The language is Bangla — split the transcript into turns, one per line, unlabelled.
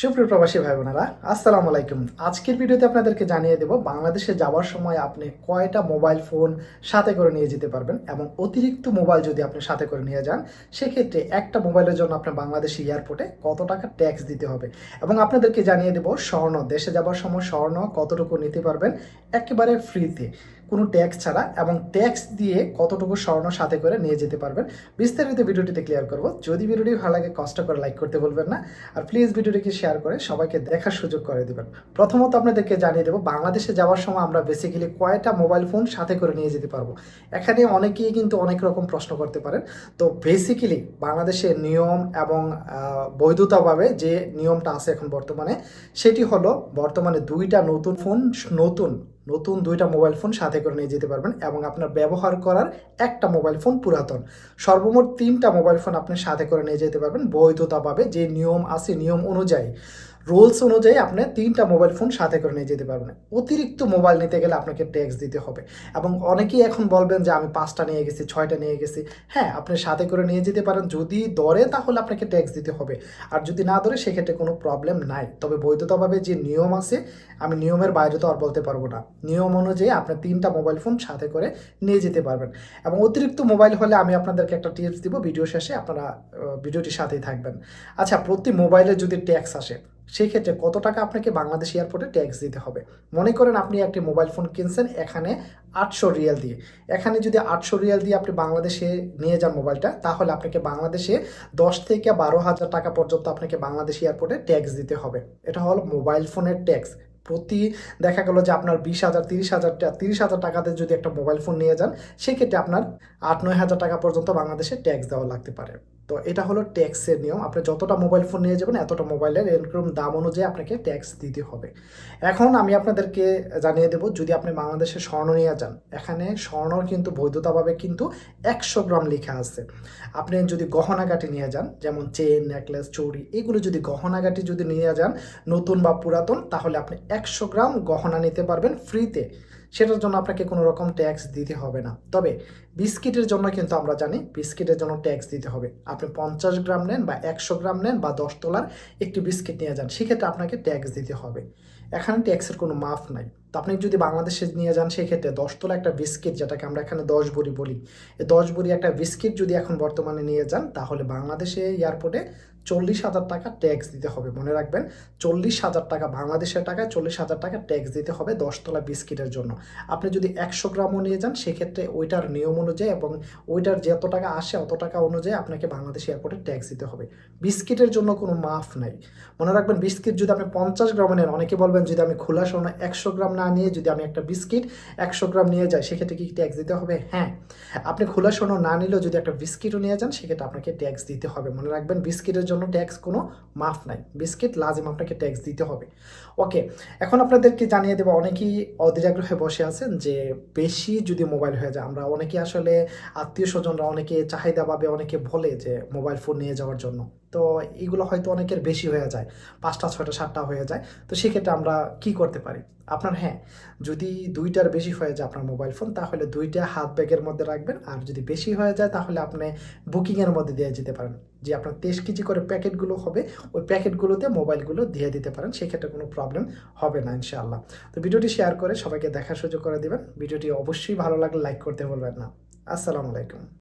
সুপ্রিয় প্রবাসী ভাই বোনেরা আসসালামু আলাইকুম। আজকের ভিডিওতে আপনাদেরকে জানিয়ে দেব, বাংলাদেশে যাওয়ার সময় আপনি কয়টা মোবাইল ফোন সাথে করে নিয়ে যেতে পারবেন এবং অতিরিক্ত মোবাইল যদি আপনি সাথে করে নিয়ে যান, সেক্ষেত্রে একটা মোবাইলের জন্য আপনার বাংলাদেশ এয়ারপোর্টে কত টাকা ট্যাক্স দিতে হবে এবং আপনাদেরকে জানিয়ে দেব, স্বর্ণ, দেশে যাওয়ার সময় স্বর্ণ কতটুকু নিতে পারবেন, একেবারে ফ্রিতে। কোনো ট্যাক্স ছাড়া এবং ট্যাক্স দিয়ে কতটুকু স্বর্ণ সাথে করে নিয়ে যেতে পারবেন, বিস্তারিত ভিডিওটিতে ক্লিয়ার করব। যদি ভিডিওটি ভালো লাগে কষ্ট করে লাইক করতে বলবেন না। আর প্লিজ ভিডিওটিকে শেয়ার করে সবাইকে দেখার সুযোগ করে দেবেন। প্রথমত আপনাদেরকে জানিয়ে দেবো, বাংলাদেশে যাওয়ার সময় আমরা বেসিক্যালি কয়টা মোবাইল ফোন সাথে করে নিয়ে যেতে পারব? এখানে অনেকেই কিন্তু অনেক রকম প্রশ্ন করতে পারেন। তো বেসিক্যালি বাংলাদেশের নিয়ম এবং বৈধতাভাবে যে নিয়মটা আছে এখন বর্তমানে, সেটি হলো বর্তমানে দুইটা নতুন ফোন নতুন নতুন দুইটা মোবাইল ফোন সাথে করে নিয়ে যেতে পারবেন এবং আপনার ব্যবহার করার একটা মোবাইল ফোন পুরাতন। সর্বমোট তিনটা মোবাইল ফোন আপনি সাথে করে নিয়ে যেতে পারবেন, বৈধতা পাবে, যে নিয়ম আছে, নিয়ম অনুযায়ী। রুলস অনুযায়ী আপনি তিনটা মোবাইল ফোন সাথে করে নিয়ে যেতে পারবেন। অতিরিক্ত মোবাইল নিতে গেলে আপনাকে ট্যাক্স দিতে হবে এবং অনেকেই এখন বলবেন যে, আমি পাঁচটা নিয়ে গেছি, ছয়টা নিয়ে গেছি। হ্যাঁ আপনি সাথে করে নিয়ে যেতে পারেন। যদি দরে তাহলে আপনাকে ট্যাক্স দিতে হবে। আর যদি না ধরে, সেক্ষেত্রে কোনো প্রবলেম নাই। তবে বৈধতাভাবে যে নিয়ম আছে, আমি নিয়মের বাইরে তো আর বলতে পারব না। নিয়ম অনুযায়ী আপনি তিনটা মোবাইল ফোন সাথে করে নিয়ে যেতে পারবেন। এবং অতিরিক্ত মোবাইল হলে আমি আপনাদেরকে একটা টিপস দিব। ভিডিও শেষে আপনারা ভিডিওটির সাথেই থাকবেন। আচ্ছা প্রতি মোবাইলে যদি ট্যাক্স আসে সেই ক্ষেত্রে কত টাকা আপনাকে বাংলাদেশ এয়ারপোর্টে ট্যাক্স দিতে হবে? মনে করেন আপনি একটি মোবাইল ফোন কিনছেন, এখানে আটশো রিয়াল দিয়ে। এখানে যদি আটশো রিয়াল দিয়ে আপনি বাংলাদেশে নিয়ে যান মোবাইলটা তাহলে আপনাকে বাংলাদেশে দশ থেকে বারো হাজার টাকা পর্যন্ত আপনাকে বাংলাদেশ এয়ারপোর্টে ট্যাক্স দিতে হবে। এটা হলো মোবাইল ফোনের ট্যাক্স প্রতি দেখা গেলো যে আপনার বিশ হাজার, তিরিশ হাজার তিরিশ হাজার টাকাতে যদি একটা মোবাইল ফোন নিয়ে যান, সেক্ষেত্রে আপনার আট, নয় হাজার টাকা পর্যন্ত বাংলাদেশে ট্যাক্স দেওয়া লাগতে পারে। তো এটা হলো ট্যাক্সের নিয়ম। আপনি যতটা মোবাইল ফোন নিয়ে যাবেন, এতটা মোবাইলের এরকম দাম অনুযায়ী আপনাকে ট্যাক্স দিতে হবে। এখন আমি আপনাদেরকে জানিয়ে দেব, যদি আপনি বাংলাদেশে স্বর্ণ নিয়ে যান, এখানে স্বর্ণর কিন্তু বৈধতাভাবে কিন্তু একশো গ্রাম লেখা আছে। আপনি যদি গহনাগাটি নিয়ে যান, যেমন চেন নেকলেস, চুড়ি, এগুলো যদি গহনাগাটি যদি নিয়ে যান, নতুন বা পুরাতন, তাহলে আপনি একশো গ্রাম গহনা নিতে পারবেন ফ্রিতে সেটার জন্য আপনাকে কোনো রকম ট্যাক্স দিতে হবে না। তবে বিস্কিটের জন্য কিন্তু আমরা জানি বিস্কিটের জন্য ট্যাক্স দিতে হবে। আপনি পঞ্চাশ গ্রাম নেন বা একশো গ্রাম নেন বা দশ তোলার একটি বিস্কিট নিয়ে যান, সেক্ষেত্রে আপনাকে ট্যাক্স দিতে হবে। এখানে ট্যাক্সের কোনো মাফ নাই। তো আপনি যদি বাংলাদেশে নিয়ে যান, সেক্ষেত্রে দশ তোলা একটা বিস্কিট, যেটাকে আমরা এখানে দশ বড়ি বলি, এই দশ বড়ি একটা বিস্কিট যদি এখন বর্তমানে নিয়ে যান, তাহলে বাংলাদেশে এয়ারপোর্টে চল্লিশ হাজার টাকা ট্যাক্স দিতে হবে। মনে রাখবেন, চল্লিশ হাজার টাকা, বাংলাদেশের টাকায় চল্লিশ হাজার টাকা ট্যাক্স দিতে হবে দশতলা বিস্কিটের জন্য। আপনি যদি একশো গ্রামও নিয়ে যান, সেক্ষেত্রে ওইটার নিয়ম অনুযায়ী এবং ওইটার যত টাকা আসে, অত টাকা অনুযায়ী আপনাকে বাংলাদেশ এয়ারপোর্টে ট্যাক্স দিতে হবে। বিস্কিটের জন্য কোনো মাফ নাই। মনে রাখবেন, বিস্কিট যদি আপনি পঞ্চাশ গ্রামে নেন, অনেকে বলবেন, যদি আমি খোলা সোনা একশো গ্রাম না নিয়ে যদি আমি একটা বিস্কিট একশো গ্রাম নিয়ে যাই, সেক্ষেত্রে কি ট্যাক্স দিতে হবে? হ্যাঁ। আপনি খোলা সোনা না নিলেও যদি একটা বিস্কিটও নিয়ে যান, সেক্ষেত্রে আপনাকে ট্যাক্স দিতে হবে। মনে রাখবেন, বিস্কিটের জন্য ট্যাক্স কোনো মাফ নাই। বিস্কিট লাজিম আপনাকে ট্যাক্স দিতে হবে। ওকে এখন আপনাদেরকে জানিয়ে দেবো, অনেকেই অধীরাগ্রহে বসে আছেন যে বেশি যদি মোবাইল হয়ে যায়, আমরা অনেকে আসলে আত্মীয় স্বজনরা অনেকে চাহিদা পাবে, অনেকে বলে যে মোবাইল ফোন নিয়ে যাওয়ার জন্য। তো এগুলো হয়তো অনেকের বেশি হয়ে যায়, পাঁচটা, ছয়টা, সাতটা হয়ে যায়। তো সেক্ষেত্রে আমরা কি করতে পারি? আপনার হ্যাঁ যদি দুইটার বেশি হয়ে যায় আপনার মোবাইল ফোন তাহলে দুইটা হাত ব্যাগের মধ্যে রাখবেন। আর যদি বেশি হয়ে যায়, তাহলে আপনি বুকিংয়ের মধ্যে দিয়ে যেতে পারেন। যে আপনার তেইশ কেজি করে প্যাকেটগুলো হবে, ওই প্যাকেটগুলোতে মোবাইলগুলো দিয়ে দিতে পারেন। সেক্ষেত্রে কোনো প্রবলেম হবে না, ইনশাআল্লাহ। তো ভিডিওটি শেয়ার করে সবাইকে দেখার সুযোগ করে দিবেন। ভিডিওটি অবশ্যই ভালো লাগলে লাইক করতে বলবেন না। আসসালামু আলাইকুম।